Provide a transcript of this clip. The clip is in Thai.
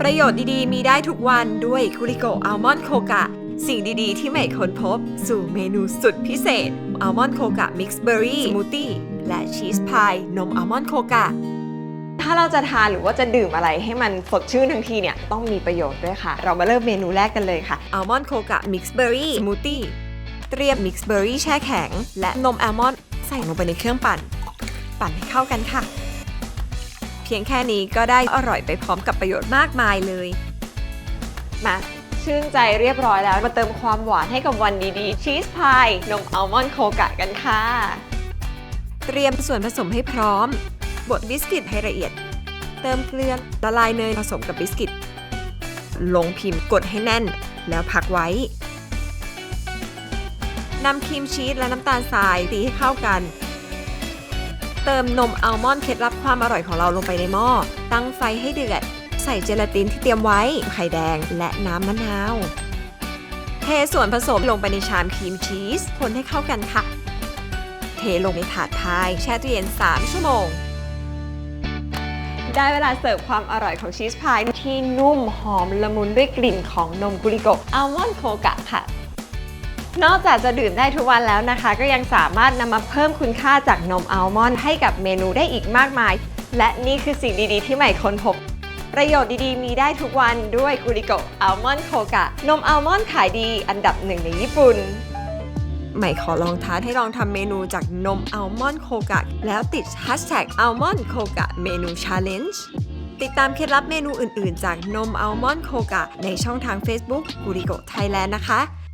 ประโยชน์ดีๆ มีได้ทุกวันด้วยกุริโกอัลมอนด์โคกะ สิ่งดีๆ ที่ไม่ค้นพบ สู่เมนูสุดพิเศษอัลมอนด์โคกะมิกซ์เบอร์รี่สมูทตี้และชีสพายนมอัลมอนด์โคกะถ้าเราจะทานหรือว่าจะดื่มอะไรให้มันสดชื่นทั้งทีเนี่ย ต้องมีประโยชน์ด้วยค่ะ เรามาเริ่มเมนูแรกกันเลยค่ะอัลมอนด์โคกะมิกซ์เบอร์รี่สมูทตี้เตรียมมิกซ์เบอร์รี่แช่แข็ง และนมอัลมอนด์ใส่ลงไปในเครื่องปั่น ปั่นให้เข้ากันค่ะ เพียงแค่นี้ก็ได้อร่อยไปพร้อมกับประโยชน์มากมายเลย มาชื่นใจเรียบร้อยแล้ว มาเติมความหวานให้กับวันดีๆ ชีสพาย นมอัลมอนด์โคกะกันค่ะ เตรียมส่วนผสมให้พร้อม บดบิสกิตให้ละเอียด เติมเกลือละลายเนยผสมกับบิสกิต ลงพิมพ์กดให้แน่น แล้วพักไว้นำครีมชีสและน้ำตาลทรายตีให้เข้ากัน เติมนมอัลมอนด์เคล็ดลับความอร่อยของเราลงไปในหม้อ ตั้งไฟให้เดือด ใส่เจลาตินที่เตรียมไว้ ไข่แดง และน้ำมะนาว เทส่วนผสมลงไปในชามครีมชีส คนให้เข้ากันค่ะ เทลงในถาดพาย แช่ตู้เย็น 3 ชั่วโมง ได้เวลาเสิร์ฟความอร่อยของชีสพายที่นุ่มหอมละมุนด้วยกลิ่นของนมกุริโกอัลมอนด์โคกะค่ะ นอกจากจะดื่มได้ทุกวันแล้วนะคะ ก็ยังสามารถนำมาเพิ่มคุณค่าจากนมอัลมอนด์ให้กับเมนูได้อีกมากมาย และนี่คือสิ่งดีๆ ที่ใหม่ค้นพบ ประโยชน์ดีๆ มีได้ทุกวันด้วยกุริโกอัลมอนด์โคกะ นมอัลมอนด์ขายดีอันดับหนึ่งในญี่ปุ่นใหม่ขอลองท้าให้ลองทำเมนูจากนมอัลมอนด์โคกะ แล้วติด Hashtag Almond k o g a เมนู Challenge ติดตามเคล็ดลับเมนูอื่น ๆ จากนมอัลมอนด์โคกะในช่องทาง Facebook กุริโกไทยแลนด์นะคะ